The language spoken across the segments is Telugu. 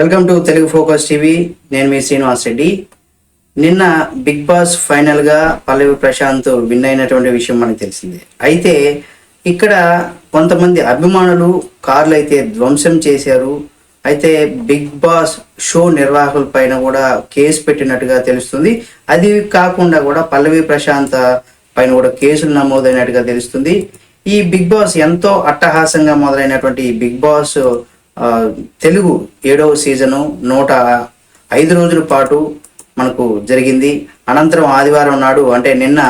Welcome to Telugu focus TV. నేను మీ శ్రీనివాస్ రెడ్డి. నిన్న బిగ్ బాస్ ఫైనల్గా పల్లవి ప్రశాంత్ విన్ అయినటువంటి విషయం మనకు తెలిసిందే. అయితే ఇక్కడ కొంతమంది అభిమానులు కార్లు అయితే ధ్వంసం చేశారు. అయితే బిగ్ బాస్ షో నిర్వాహకుల పైన కూడా కేసు పెట్టినట్టుగా తెలుస్తుంది. అది కాకుండా కూడా పల్లవి ప్రశాంత్ పైన కూడా కేసులు నమోదైనట్టుగా తెలుస్తుంది. ఈ బిగ్ బాస్ ఎంతో అట్టహాసంగా మొదలైనటువంటి బిగ్ బాస్ తెలుగు ఏడవ సీజను నూట ఐదు రోజుల పాటు మనకు జరిగింది. అనంతరం ఆదివారం నాడు అంటే నిన్న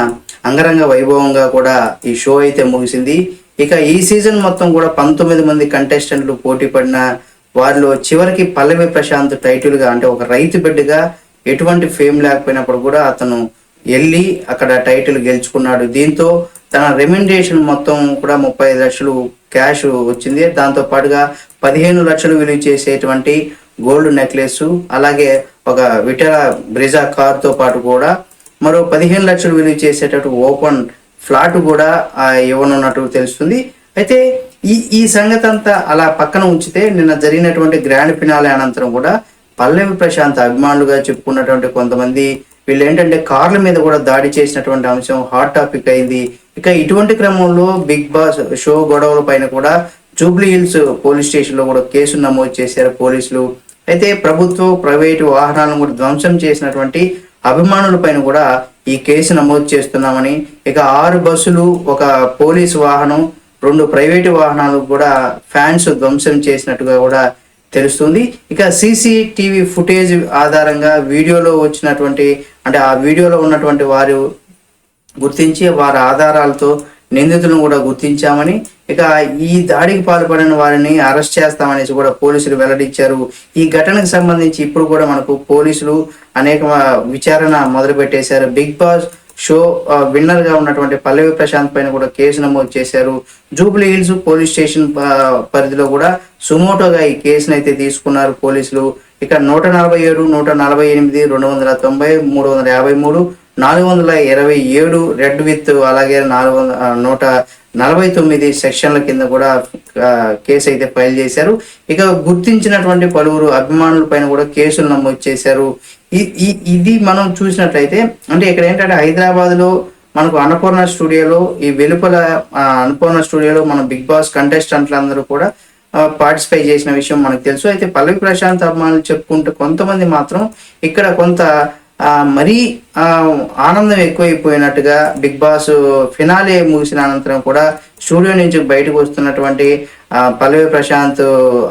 అంగరంగ వైభవంగా కూడా ఈ షో అయితే ముగిసింది. ఇక ఈ సీజన్ మొత్తం కూడా పంతొమ్మిది మంది కంటెస్టెంట్లు పోటీ పడిన వారిలో చివరికి పల్లవి ప్రశాంత్ టైటిల్గా అంటే ఒక రైతు బిడ్డగా ఎటువంటి ఫేమ్ లేకపోయినప్పుడు కూడా అతను వెళ్ళి అక్కడ టైటిల్ గెలుచుకున్నాడు. దీంతో తన రెమ్యునరేషన్ మొత్తం కూడా ముప్పై ఐదు లక్షలు క్యాష్ వచ్చింది. దాంతో పాటుగా పదిహేను లక్షలు విలువ చేసేటువంటి గోల్డ్ నెక్లెస్ అలాగే ఒక విటల బ్రిజా కార్తో పాటు కూడా మరో పదిహేను లక్షలు విలువ చేసేటట్టు ఓపెన్ ఫ్లాట్ కూడా ఇవ్వనున్నట్టు తెలుస్తుంది. అయితే ఈ ఈ సంగతి అంతా అలా పక్కన ఉంచితే నిన్న జరిగినటువంటి గ్రాండ్ ఫినాలే అనంతరం కూడా పల్లవి ప్రశాంత్ అభిమానులుగా చెప్పుకున్నటువంటి కొంతమంది వీళ్ళు ఏంటంటే కార్ల మీద కూడా దాడి చేసినటువంటి అంశం హాట్ టాపిక్ అయింది. ఇక ఇటువంటి క్రమంలో బిగ్ బాస్ షో గొడవల పైన కూడా జూబ్లీ హిల్స్ పోలీస్ స్టేషన్లో కూడా కేసు నమోదు చేశారు పోలీసులు. అయితే ప్రభుత్వ ప్రైవేటు వాహనాలను కూడా ధ్వంసం చేసినటువంటి అభిమానుల పైన కూడా ఈ కేసు నమోదు చేస్తున్నామని ఇక ఆరు బస్సులు ఒక పోలీసు వాహనం రెండు ప్రైవేటు వాహనాలు కూడా ఫ్యాన్స్ ధ్వంసం చేసినట్టుగా కూడా తెలుస్తుంది. ఇక సీసీటీవీ ఫుటేజ్ ఆధారంగా వీడియోలో వచ్చినటువంటి అంటే ఆ వీడియోలో ఉన్నటువంటి వారు గుర్తించి వారి ఆధారాలతో నిందితులను కూడా గుర్తించామని ఇక ఈ దాడికి పాల్పడిన వారిని అరెస్ట్ చేస్తామనేసి కూడా పోలీసులు వెల్లడించారు. ఈ ఘటనకు సంబంధించి ఇప్పుడు కూడా మనకు పోలీసులు అనేక విచారణ మొదలుపెట్టేశారు. బిగ్ బాస్ షో విన్నర్గా ఉన్నటువంటి పల్లవి ప్రశాంత్ పైన కూడా కేసు నమోదు చేశారు. జూబ్లీ హిల్స్ పోలీస్ స్టేషన్ పరిధిలో కూడా సుమోటోగా ఈ కేసును అయితే తీసుకున్నారు పోలీసులు. ఇక నూట నలభై ఏడు నూట నలభై ఎనిమిది రెండు వందల తొంభై మూడు వందల యాభై మూడు నాలుగు వందల ఇరవై ఏడు రెడ్ విత్ అలాగే నాలుగు వందల నూట నలభై తొమ్మిది సెక్షన్ల కింద కూడా కేసు అయితే ఫైల్ చేశారు. ఇక గుర్తించినటువంటి పలువురు అభిమానుల పైన కూడా కేసులు నమోదు చేశారు. ఈ- ఇది మనం చూసినట్లయితే అంటే ఇక్కడ ఏంటంటే హైదరాబాద్లో మనకు అన్నపూర్ణ స్టూడియోలో ఈ వెలుపల అన్నపూర్ణ స్టూడియోలో మన బిగ్ బాస్ కంటెస్టెంట్లు అందరూ కూడా పార్టిసిపేట్ చేసిన విషయం మనకు తెలుసు. అయితే పల్లవి ప్రశాంత్ అభిమానులు చెప్పుకుంటే కొంతమంది మాత్రం ఇక్కడ కొంత మరీ ఆనందం ఎక్కువైపోయినట్టుగా బిగ్ బాస్ ఫినాలే ముగిసిన అనంతరం కూడా స్టూడియో నుంచి బయటకు వస్తున్నటువంటి పల్లవి ప్రశాంత్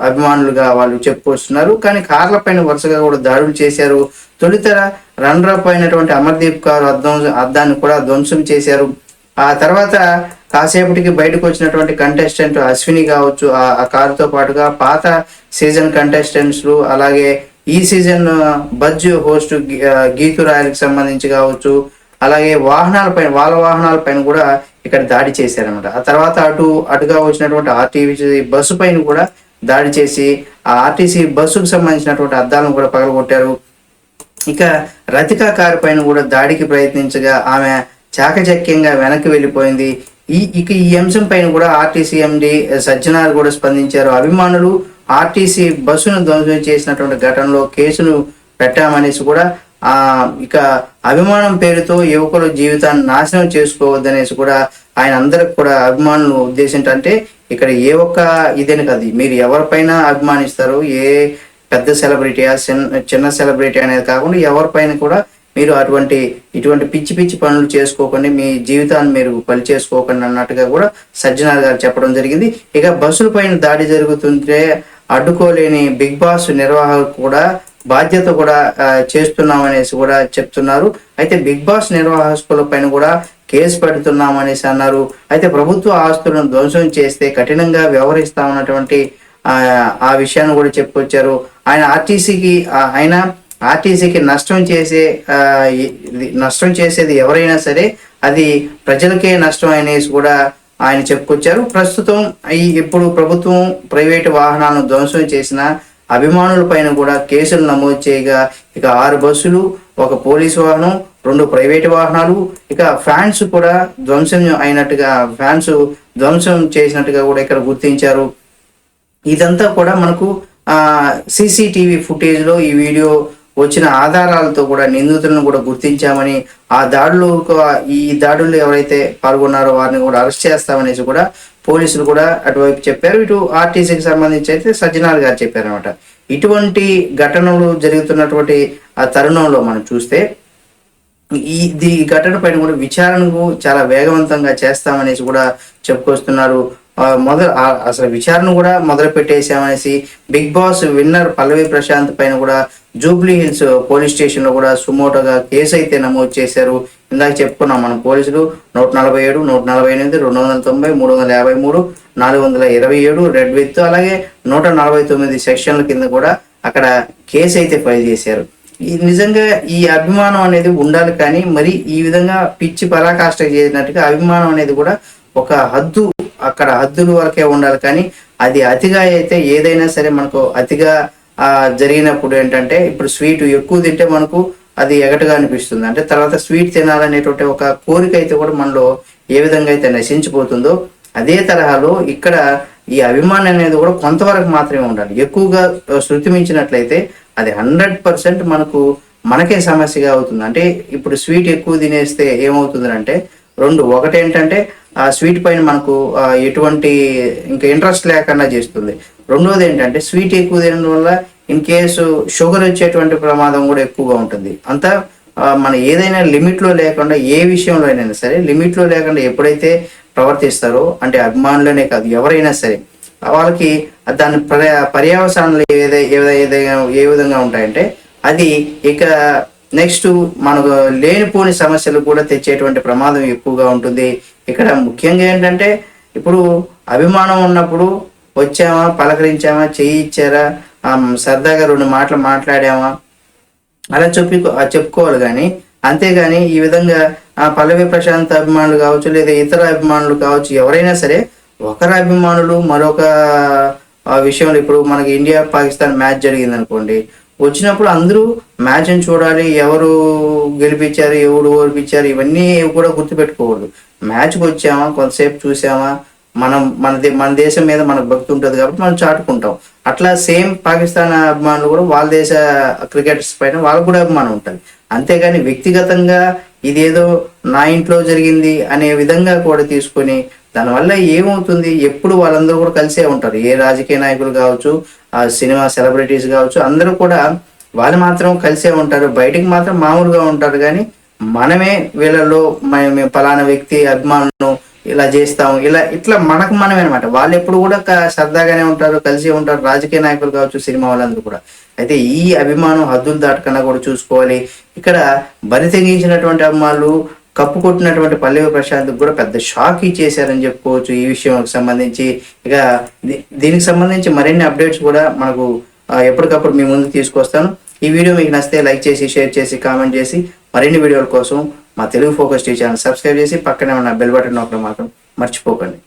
అభిమానులుగా వాళ్ళు చెప్పుకొస్తున్నారు కానీ కార్ల పైన వరుసగా కూడా దాడులు చేశారు. తొలితర రన్నర్ అయినటువంటి అమర్దీప్ కారు అద్దం అద్దాన్ని కూడా ధ్వంసం చేశారు. ఆ తర్వాత కాసేపటికి బయటకు వచ్చినటువంటి కంటెస్టెంట్ అశ్విని కావచ్చు ఆ ఆ కారుతో పాటుగా పాత సీజన్ కంటెస్టెంట్స్ అలాగే ఈ సీజన్ బజ్ హోస్ట్ గీతు రాయలకు సంబంధించి కావచ్చు అలాగే వాహనాలపైన వాళ్ళ వాహనాలపైన కూడా ఇక్కడ దాడి చేశారనమాట ఆ తర్వాత అటు అటుగా వచ్చినటువంటి ఆర్టీసీ బస్సు పైన కూడా దాడి చేసి ఆ ఆర్టీసీ బస్సుకు సంబంధించినటువంటి అద్దాలను కూడా పగలగొట్టారు. ఇక రతికా కారు పైన కూడా దాడికి ప్రయత్నించగా ఆమె చాకచక్యంగా వెనక్కి వెళ్ళిపోయింది. ఈ ఇక ఈ అంశం పైన కూడా ఆర్టీసీ ఎండి సజ్జనార్ కూడా స్పందించారు. అభిమానులు ఆర్టీసీ బస్సును ధ్వంసం చేసినటువంటి ఘటనలో కేసును పెట్టామనేసి కూడా ఆ ఇక అభిమానం పేరుతో యువకుల జీవితాన్ని నాశనం చేసుకోవద్దనేసి కూడా ఆయన అందరికి కూడా అభిమానులు ఉద్దేశం అంటే ఇక్కడ ఏ ఒక్క ఇదేని కాదు. మీరు ఎవరిపైన అభిమానిస్తారు ఏ పెద్ద సెలబ్రిటీయా చిన్న చిన్న సెలబ్రిటీ అనేది కాకుండా ఎవరిపైన కూడా మీరు అటువంటి ఇటువంటి పిచ్చి పిచ్చి పనులు చేసుకోకండి మీ జీవితాన్ని మీరు పని చేసుకోకండి అన్నట్టుగా కూడా సజ్జనార్ గారు చెప్పడం జరిగింది. ఇక బస్సుల పైన దాడి జరుగుతుంటే అడ్డుకోలేని బిగ్ బాస్ నిర్వాహకులు కూడా బాధ్యత కూడా చేస్తున్నాం చేస్తున్నామనేసి కూడా చెప్తున్నారు. అయితే బిగ్ బాస్ నిర్వాహకుల పైన కూడా కేసు పెడుతున్నామనేసి అన్నారు. అయితే ప్రభుత్వ ఆస్తులను ధ్వంసం చేస్తే కఠినంగా వ్యవహరిస్తామన్నటువంటి ఆ విషయాన్ని కూడా చెప్పుకొచ్చారు. ఆయన ఆర్టీసీకి ఆయన ఆర్టీసీకి నష్టం చేసే నష్టం చేసేది ఎవరైనా సరే అది ప్రజలకే నష్టం అనేసి కూడా ఆయన చెప్పుకొచ్చారు. ప్రస్తుతం ఈ ఇప్పుడు ప్రభుత్వం ప్రైవేటు వాహనాలను ధ్వంసం చేసిన అభిమానుల పైన కూడా కేసులు నమోదు చేయగా ఇక ఆరు బస్సులు ఒక పోలీసు వాహనం రెండు ప్రైవేటు వాహనాలు ఇక ఫ్యాన్స్ కూడా ధ్వంసం అయినట్టుగా ఫ్యాన్స్ ధ్వంసం చేసినట్టుగా కూడా ఇక్కడ గుర్తించారు. ఇదంతా కూడా మనకు సీసీటీవీ ఫుటేజ్లో ఈ వీడియో వచ్చిన ఆధారాలతో కూడా నిందితులను కూడా గుర్తించామని ఆ దాడులు ఈ దాడుల్లో ఎవరైతే పాల్గొన్నారో వారిని కూడా అరెస్ట్ చేస్తామనేసి కూడా పోలీసులు కూడా అటువైపు చెప్పారు. ఇటు ఆర్టీసీకి సంబంధించి అయితే సజ్జనార్ గారు చెప్పారు అనమాట ఇటువంటి ఘటనలు జరుగుతున్నటువంటి ఆ తరుణంలో మనం చూస్తే ఈ ఈ ఘటన పైన కూడా విచారణకు చాలా వేగవంతంగా చేస్తామనేసి కూడా చెప్పుకొస్తున్నారు. మొదలు అసలు విచారణ కూడా మొదలు పెట్టేసామనేసి big boss winner Pallavi Prashanth పైన కూడా జూబ్లీ హిల్స్ పోలీస్ స్టేషన్లో కూడా సుమోటోగా కేసు అయితే నమోదు చేశారు. ఇందాక చెప్పుకున్నాం మనం పోలీసులు నూట నలభై ఏడు నూట నలభై ఎనిమిది రెండు వందల తొంభై మూడు వందల యాభై మూడు నాలుగు వందల ఇరవై ఏడు రెడ్ విత్ అలాగే నూట నలభై తొమ్మిది సెక్షన్ల కింద కూడా అక్కడ కేసు అయితే ఫైల్ చేశారు. ఈ నిజంగా ఈ అభిమానం అనేది ఉండాలి కానీ మరి ఈ విధంగా పిచ్చి పరాకాష్ట చేసినట్టుగా అభిమానం అనేది కూడా ఒక హద్దు అక్కడ హద్దుల వరకే ఉండాలి కానీ అది అతిగా అయితే ఏదైనా సరే మనకు అతిగా జరిగినప్పుడు ఏంటంటే ఇప్పుడు స్వీట్ ఎక్కువ తింటే మనకు అది ఎగటగా అనిపిస్తుంది. అంటే తర్వాత స్వీట్ తినాలనేటువంటి ఒక కోరిక అయితే కూడా మనలో ఏ విధంగా అయితే నశించిపోతుందో అదే తరహాలో ఇక్కడ ఈ అభిమానం అనేది కూడా కొంతవరకు మాత్రమే ఉండాలి. ఎక్కువగా శృతి మించినట్లయితే అది హండ్రెడ్ పర్సెంట్ మనకు మనకే సమస్యగా అవుతుంది. అంటే ఇప్పుడు స్వీట్ ఎక్కువ తినేస్తే ఏమవుతుంది అంటే రెండు ఒకటేంటంటే ఆ స్వీట్ పైన మనకు ఎటువంటి ఇంకా ఇంట్రెస్ట్ లేకుండా చేస్తుంది. రెండోది ఏంటంటే స్వీట్ ఎక్కువ తినడం వల్ల ఇన్ కేసు షుగర్ వచ్చేటువంటి ప్రమాదం కూడా ఎక్కువగా ఉంటుంది. అంతా మన ఏదైనా లిమిట్లో లేకుండా ఏ విషయంలో అయినా సరే లిమిట్లో లేకుండా ఎప్పుడైతే ప్రవర్తిస్తారో అంటే అభిమానులనే కాదు ఎవరైనా సరే వాళ్ళకి దాని పర్యా పర్యవసానాలు ఏదై ఏదైనా ఏ విధంగా ఉంటాయంటే అది ఇక నెక్స్ట్ మనకు లేనిపోని సమస్యలు కూడా తెచ్చేటువంటి ప్రమాదం ఎక్కువగా ఉంటుంది. ఇక్కడ ముఖ్యంగా ఏంటంటే ఇప్పుడు అభిమానం ఉన్నప్పుడు వచ్చామా పలకరించామా చేయి ఇచ్చారా సరదాగా రెండు మాటలు మాట్లాడామా అలా చెప్పి చెప్పుకోవాలి కానీ అంతేగాని ఈ విధంగా ఆ పల్లవి ప్రశాంత్ అభిమానులు కావచ్చు లేదా ఇతర అభిమానులు కావచ్చు ఎవరైనా సరే ఒకరి అభిమానులు మరొక విషయంలో ఇప్పుడు మనకి ఇండియా పాకిస్తాన్ మ్యాచ్ జరిగింది అనుకోండి వచ్చినప్పుడు అందరూ మ్యాచ్ని చూడాలి ఎవరు గెలిపించారు ఎవరు ఓడిపించారు ఇవన్నీ కూడా గుర్తుపెట్టుకోకూడదు. మ్యాచ్కి వచ్చామా కొంతసేపు చూసామా మనం మన దే- మన దేశం మీద మనకు భక్తి ఉంటుంది కాబట్టి మనం చాటుకుంటాం. అట్లా సేమ్ పాకిస్తాన్ అభిమానులు కూడా వాళ్ళ దేశ క్రికెటర్స్ పైన వాళ్ళకు కూడా అభిమానం ఉంటుంది. అంతేగాని వ్యక్తిగతంగా ఇదేదో నా ఇంట్లో జరిగింది అనే విధంగా కూడా తీసుకొని దానివల్ల ఏమవుతుంది? ఎప్పుడు వాళ్ళందరూ కూడా కలిసే ఉంటారు. ఏ రాజకీయ నాయకులు కావచ్చు ఆ సినిమా సెలబ్రిటీస్ కావచ్చు అందరూ కూడా వాళ్ళు మాత్రం కలిసే ఉంటారు. బయటికి మాత్రం మామూలుగా ఉంటారు కానీ మనమే వీళ్ళలో మ- మేము ఫలానా వ్యక్తి అభిమానులను ఇలా చేస్తాం ఇలా ఇట్లా మనకు మనమే అనమాట వాళ్ళు ఎప్పుడు కూడా సరదాగానే ఉంటారు కలిసి ఉంటారు. రాజకీయ నాయకులు కావచ్చు సినిమా వాళ్ళందరూ కూడా. అయితే ఈ అభిమానం హద్దులు దాటకుండా కూడా చూసుకోవాలి. ఇక్కడ బరి తెగించినటువంటి అభిమానులు కప్పు కొట్టినటువంటి పల్లవి ప్రశాంత్ కూడా పెద్ద షాక్ ఇచ్చేసారని చెప్పుకోవచ్చు. ఈ విషయం సంబంధించి ఇక దీ- దీనికి సంబంధించి మరిన్ని అప్డేట్స్ కూడా మనకు ఎప్పటికప్పుడు మీ ముందు తీసుకొస్తాను. ఈ వీడియో మీకు నచ్చితే లైక్ చేసి షేర్ చేసి కామెంట్ చేసి మరిన్ని వీడియోల కోసం మా Telugu focus T channel subscribe చేసి పక్కనే ఉన్న బెల్ బటన్ నొక్కడం మాత్రం మర్చిపోకండి.